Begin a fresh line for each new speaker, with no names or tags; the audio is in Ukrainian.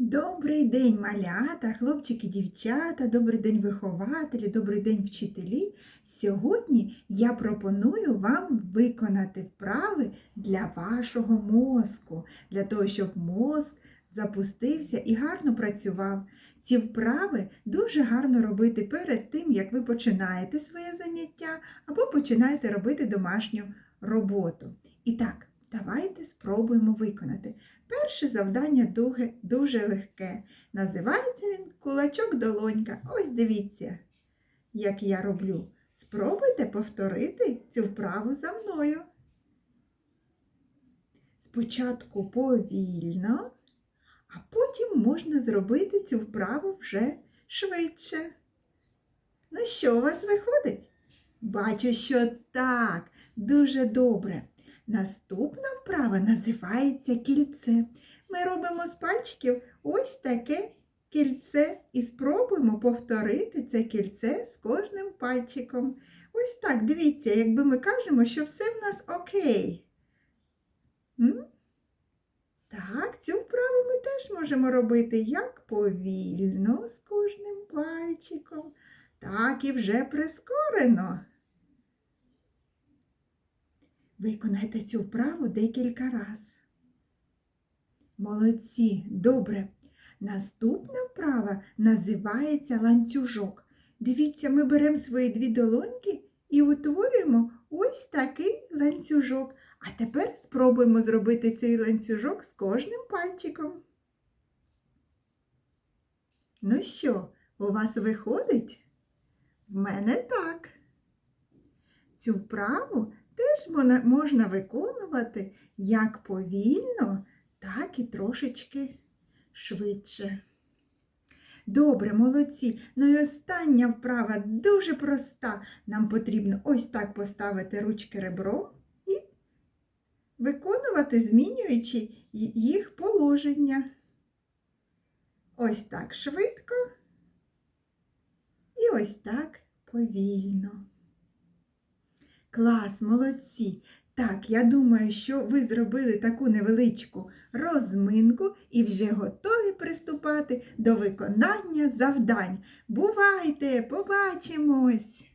Добрий день, малята, хлопчики, дівчата, добрий день, вихователі, добрий день, вчителі. Сьогодні я пропоную вам виконати вправи для вашого мозку, для того, щоб мозк запустився і гарно працював. Ці вправи дуже гарно робити перед тим, як ви починаєте своє заняття або починаєте робити домашню роботу. І так, давайте спробуємо виконати. Перше завдання дуже, легке. Називається він кулачок долонька. Ось дивіться, як я роблю. Спробуйте повторити цю вправу за мною. Спочатку повільно, а потім можна зробити цю вправу вже швидше. Ну що у вас виходить? Бачу, що так, дуже добре. Наступна вправа називається кільце. Ми робимо з пальчиків ось таке кільце і спробуємо повторити це кільце з кожним пальчиком. Ось так, дивіться, якби ми кажемо, що все в нас окей. М? Так, цю вправу ми теж можемо робити як повільно з кожним пальчиком, так і вже прискорено. Виконайте цю вправу декілька разів. Молодці, добре. Наступна вправа називається ланцюжок. Дивіться, ми беремо свої дві долоньки і утворюємо ось такий ланцюжок. А тепер спробуємо зробити цей ланцюжок з кожним пальчиком. Ну що, у вас виходить? В мене так. Цю вправу теж можна виконувати як повільно, так і трошечки швидше. Добре, молодці. Ну і остання вправа дуже проста. Нам потрібно ось так поставити ручки ребром і виконувати, змінюючи їх положення. Ось так швидко і ось так повільно. Клас, молодці! Так, я думаю, що ви зробили таку невеличку розминку і вже готові приступати до виконання завдань. Бувайте, побачимось!